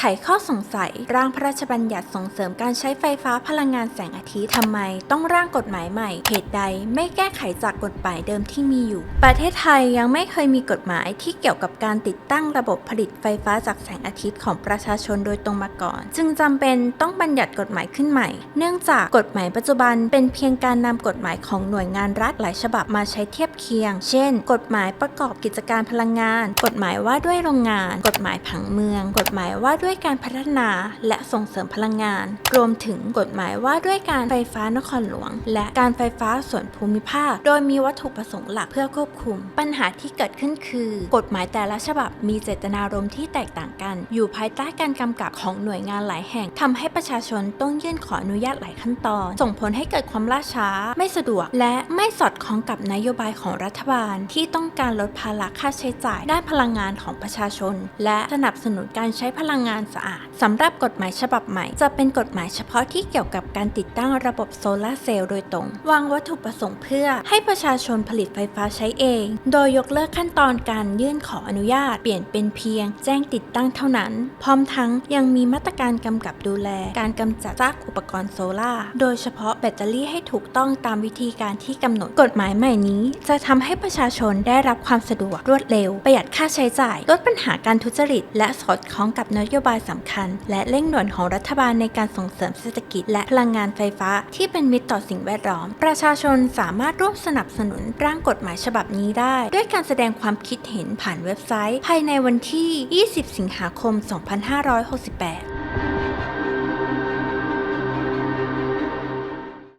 ไขข้อสงสัย ร่างพระราชบัญญัติส่งเสริมการใช้ไฟฟ้าพลังงานแสงอาทิตย์ทำไม ต้องร่างกฎหมายใหม่ เหตุใดไม่แก้ไขจากกฎหมายเดิมที่มีอยู่ ประเทศไทยยังไม่เคยมีกฎหมายที่เกี่ยวกับการติดตั้งระบบผลิตไฟฟ้าจากแสงอาทิตย์ของประชาชนโดยตรงมาก่อน จึงจำเป็นต้องบัญญัติกฎหมายขึ้นใหม่ เนื่องจากกฎหมายปัจจุบันเป็นเพียงการนำกฎหมายของหน่วยงานรัฐหลายฉบับมาใช้เทียบเคียง เช่น กฎหมายประกอบกิจการพลังงาน กฎหมายว่าด้วยโรงงาน กฎหมายผังเมือง กฎหมายว่าด้วยยการพัฒนาและส่งเสริมพลังงาน รวมถึงกฎหมายว่าด้วยการไฟฟ้านครหลวง และการไฟฟ้าส่วนภูมิภาค โดยมีวัตถุประสงค์หลักเพื่อควบคุม ปัญหาที่เกิดขึ้นคือ กฎหมายแต่ละฉบับมีเจตนารมณ์ที่แตกต่างกัน อยู่ภายใต้การกำกับของหน่วยงานหลายแห่งทำให้ประชาชนต้องยื่นขออนุญาตหลายขั้นตอน ส่งผลให้เกิดความล่าช้า ไม่สะดวก และไม่สอดคล้องกับนโยบายของรัฐบาล ที่ต้องการลดภาระค่าใช้จ่ายด้านพลังงานของประชาชน และสนับสนุนการใช้พลังงานสะอาดสำหรับกฎหมายฉบับใหม่ จะเป็นกฎหมายเฉพาะที่เกี่ยวกับการติดตั้งระบบโซลาเซลล์โดยตรง วางวัตถุประสงค์เพื่อ ให้ประชาชนผลิตไฟฟ้าใช้เอง โดยยกเลิกขั้นตอนการยื่นขออนุญาต เปลี่ยนเป็นเพียง แจ้งติดตั้งเท่านั้น พร้อมทั้งยังมีมาตรการกำกับดูแล การกำจัดซากอุปกรณ์โซลาร์โดยเฉพาะแบตเตอรี่ให้ถูกต้องตามวิธีการที่กำหนดกฎหมายใหม่นี้ จะทำให้ประชาชนได้รับความสะดวกรวดเร็ว ประหยัดค่าใช้จ่ายลดปัญหาการทุจริต และสอดคล้องกับนโยบายสำคัญ และเร่งด่วนของรัฐบาลในการส่งเสริมเศรษฐกิจและพลังงานไฟฟ้าที่เป็นมิตรต่อสิ่งแวดล้อม ประชาชนสามารถร่วมสนับสนุนร่างกฎหมายฉบับนี้ได้ ด้วยการแสดงความคิดเห็นผ่านเว็บไซต์ ภายในวันที่ 20 สิงหาคม 2568